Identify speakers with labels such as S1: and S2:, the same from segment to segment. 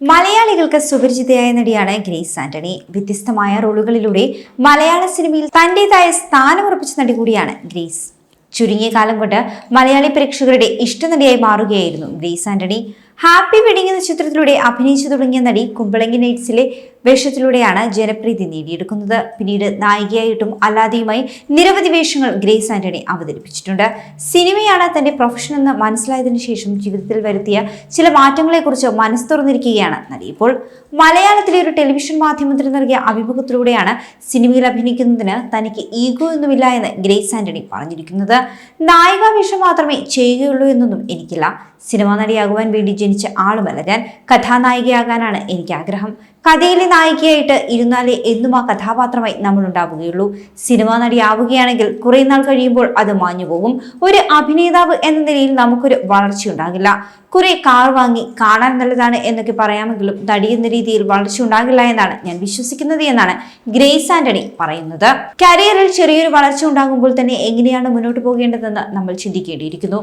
S1: മലയാളികൾക്ക് സുപരിചിതയായ നടിയാണ് ഗ്രേസ് ആന്റണി. വ്യത്യസ്തമായ റോളുകളിലൂടെ മലയാള സിനിമയിൽ തന്റേതായ സ്ഥാനമുറപ്പിച്ച നടി കൂടിയാണ് ഗ്രേസ്. ചുരുങ്ങിയ കാലം കൊണ്ട് മലയാളി പ്രേക്ഷകരുടെ ഇഷ്ടനടിയായി മാറുകയായിരുന്നു ഗ്രേസ് ആന്റണി. ഹാപ്പി വെഡിങ് എന്ന ചിത്രത്തിലൂടെ അഭിനയിച്ചു തുടങ്ങിയ നടി കുമ്പളങ്ങി നൈറ്റ്സിലെ വേഷത്തിലൂടെയാണ് ജനപ്രീതി നേടിയെടുക്കുന്നത്. പിന്നീട് നായികയായിട്ടും അല്ലാതെയുമായി നിരവധി വേഷങ്ങൾ ഗ്രേസ് ആന്റണി അവതരിപ്പിച്ചിട്ടുണ്ട്. സിനിമയാണ് തന്റെ പ്രൊഫഷൻ എന്ന് മനസ്സിലായതിനു ശേഷം ജീവിതത്തിൽ വരുത്തിയ ചില മാറ്റങ്ങളെക്കുറിച്ച് മനസ്സ് തുറന്നിരിക്കുകയാണ് നടി ഇപ്പോൾ മലയാളത്തിലെ ഒരു ടെലിവിഷൻ മാധ്യമത്തിന് നൽകിയ അഭിമുഖത്തിലൂടെയാണ് സിനിമയിൽ അഭിനയിക്കുന്നതിന് തനിക്ക് ഈഗോ ഒന്നുമില്ല എന്ന് ഗ്രേസ് ആന്റണി പറഞ്ഞിരിക്കുന്നത്. നായിക വേഷം മാത്രമേ ചെയ്യുകയുള്ളൂ എന്നൊന്നും എനിക്കില്ല. സിനിമാ നടിയാകുവാൻ വേണ്ടി ജനിച്ച ആളുമല്ല ഞാൻ. കഥാനായികയാകാനാണ് എനിക്ക് ആഗ്രഹം കഥയിലെ നായികയായിട്ട് ഇരുന്നാലേ എന്നും ആ കഥാപാത്രമായി നമ്മൾ ഉണ്ടാവുകയുള്ളൂ സിനിമാ നടിയാവുകയാണെങ്കിൽ കുറെ നാൾ കഴിയുമ്പോൾ അത് മാഞ്ഞു പോകും. ഒരു അഭിനേതാവ് എന്ന നിലയിൽ നമുക്കൊരു വളർച്ച ഉണ്ടാകില്ല. കുറെ കാർ വാങ്ങി കാണാൻ നല്ലതാണ് എന്നൊക്കെ പറയാമെങ്കിലും നടി എന്ന രീതിയിൽ വളർച്ച ഉണ്ടാകില്ല എന്നാണ് ഞാൻ വിശ്വസിക്കുന്നത് എന്നാണ് ഗ്രേസ് ആന്റണി പറയുന്നത്. കരിയറിൽ ചെറിയൊരു വളർച്ച ഉണ്ടാകുമ്പോൾ തന്നെ എങ്ങനെയാണ് മുന്നോട്ട് പോകേണ്ടതെന്ന് നമ്മൾ ചിന്തിക്കേണ്ടിയിരിക്കുന്നു.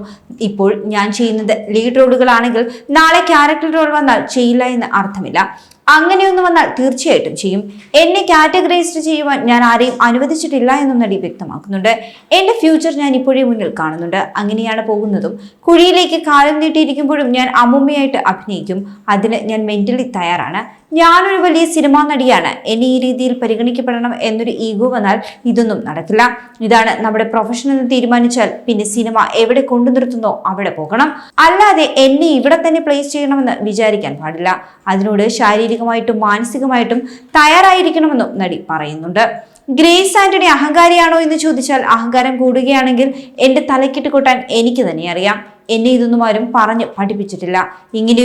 S1: ഇപ്പോൾ ഞാൻ ചെയ്യുന്നത് ലീഡ് റോളുകളാണെങ്കിൽ നാളെ ക്യാരക്ടർ റോൾ വന്നാൽ ചെയ്യില്ല എന്ന് അർത്ഥമില്ല. അങ്ങനെയൊന്നും വന്നാൽ തീർച്ചയായിട്ടും ചെയ്യും. എന്നെ കാറ്റഗറൈസ്ഡ് ചെയ്യുവാൻ ഞാൻ ആരെയും അനുവദിച്ചിട്ടില്ല എന്നും നടി വ്യക്തമാക്കുന്നുണ്ട്. എന്റെ ഫ്യൂച്ചർ ഞാൻ ഇപ്പോഴേ മുന്നിൽ കാണുന്നുണ്ട്. അങ്ങനെയാണ് പോകുന്നതും. കുഴിയിലേക്ക് കാലം നീട്ടിയിരിക്കുമ്പോഴും ഞാൻ അമ്മുമ്മയായിട്ട് അഭിനയിക്കും. അതിന് ഞാൻ മെന്റലി തയ്യാറാണ്. ഞാനൊരു വലിയ സിനിമാ നടിയാണ്. എന്നെ ഈ രീതിയിൽ പരിഗണിക്കപ്പെടണം എന്നൊരു ഈഗോ വന്നാൽ ഇതൊന്നും നടക്കില്ല. ഇതാണ് നമ്മുടെ പ്രൊഫഷൻ എന്ന് തീരുമാനിച്ചാൽ പിന്നെ സിനിമ എവിടെ കൊണ്ടു നിർത്തുന്നോ അവിടെ പോകണം. അല്ലാതെ എന്നെ ഇവിടെ തന്നെ പ്ലേസ് ചെയ്യണമെന്ന് വിചാരിക്കാൻ പാടില്ല. അതിനോട് ശാരീരികമായിട്ടും മാനസികമായിട്ടും തയ്യാറായിരിക്കണമെന്നും നടി പറയുന്നുണ്ട്. ഗ്രേസ് ആന്റണി അഹങ്കാരിയാണോ എന്ന് ചോദിച്ചാൽ അഹങ്കാരം കൂടുകയാണെങ്കിൽ എന്റെ തലക്കിട്ട് കൊട്ടാൻ എനിക്ക് തന്നെ അറിയാം. എന്നെ ഇതൊന്നും ആരും പറഞ്ഞ് പഠിപ്പിച്ചിട്ടില്ല.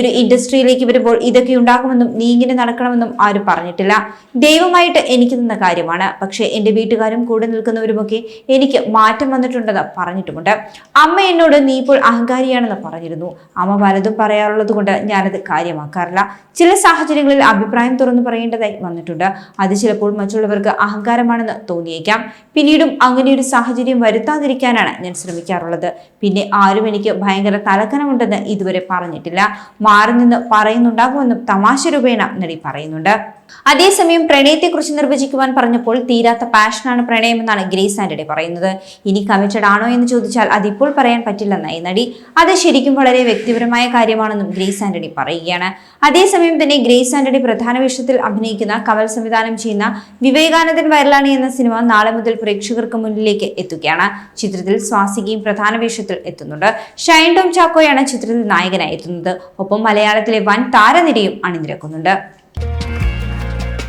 S1: ഒരു ഇൻഡസ്ട്രിയിലേക്ക് വരുമ്പോൾ ഇതൊക്കെ ഉണ്ടാകുമെന്നും നീ ഇങ്ങനെ നടക്കണമെന്നും ആരും പറഞ്ഞിട്ടില്ല. ദൈവമായിട്ട് എനിക്ക് തന്ന കാര്യമാണ്. പക്ഷെ എന്റെ വീട്ടുകാരും കൂടെ നിൽക്കുന്നവരുമൊക്കെ എനിക്ക് മാറ്റം വന്നിട്ടുണ്ടെന്ന് പറഞ്ഞിട്ടുമുണ്ട്. അമ്മ എന്നോട് നീ ഇപ്പോൾ അഹങ്കാരിയാണെന്ന് പറഞ്ഞിരുന്നു. അമ്മ പലതും പറയാറുള്ളത് കൊണ്ട് ഞാനത് കാര്യമാക്കാറില്ല. ചില സാഹചര്യങ്ങളിൽ അഭിപ്രായം തുറന്നു പറയേണ്ടതായി വന്നിട്ടുണ്ട്. അത് ചിലപ്പോൾ മറ്റുള്ളവർക്ക് അഹങ്കാരമാണെന്ന് തോന്നിയേക്കാം. പിന്നീടും അങ്ങനെയൊരു സാഹചര്യം വരുത്താതിരിക്കാനാണ് ഞാൻ ശ്രമിക്കാറുള്ളത്. പിന്നെ ആരും എനിക്ക് ഭയങ്കര തലക്കനമുണ്ടെന്ന് ഇതുവരെ പറഞ്ഞിട്ടില്ല. മാറി നിന്ന് പറയുന്നുണ്ടാകുമെന്നും തമാശ രൂപേണ നടി പറയുന്നുണ്ട്. അതേസമയം പ്രണയത്തെക്കുറിച്ച് നിർവചിക്കുവാൻ പറഞ്ഞപ്പോൾ തീരാത്ത പാഷനാണ് പ്രണയമെന്നാണ് ഗ്രേസ് ആന്റണി പറയുന്നത്. ഇനി കമ്മിറ്റഡ് ആണോ എന്ന് ചോദിച്ചാൽ അതിപ്പോൾ പറയാൻ പറ്റില്ലെന്നായി നടി. അത് ശരിക്കും വളരെ വ്യക്തിപരമായ കാര്യമാണെന്നും ഗ്രേസ് ആന്റണി പറയുകയാണ്. അതേസമയം തന്നെ ഗ്രേസ് ആന്റണി പ്രധാന വേഷത്തിൽ അഭിനയിക്കുന്ന കവൽ സംവിധാനം ചെയ്യുന്ന വിവേകാനന്ദൻ വയറലാണി എന്ന സിനിമ നാളെ മുതൽ പ്രേക്ഷകർക്ക് മുന്നിലേക്ക് എത്തുകയാണ്. ചിത്രത്തിൽ സ്വാസികയും പ്രധാന വേഷത്തിൽ എത്തുന്നുണ്ട്. ഷൈൻ ടോം ചാക്കോയാണ് ചിത്രത്തിൽ നായകനായി എത്തുന്നത്. ഒപ്പം മലയാളത്തിലെ വൻ താരനിരയും അണിനിരക്കുന്നുണ്ട്.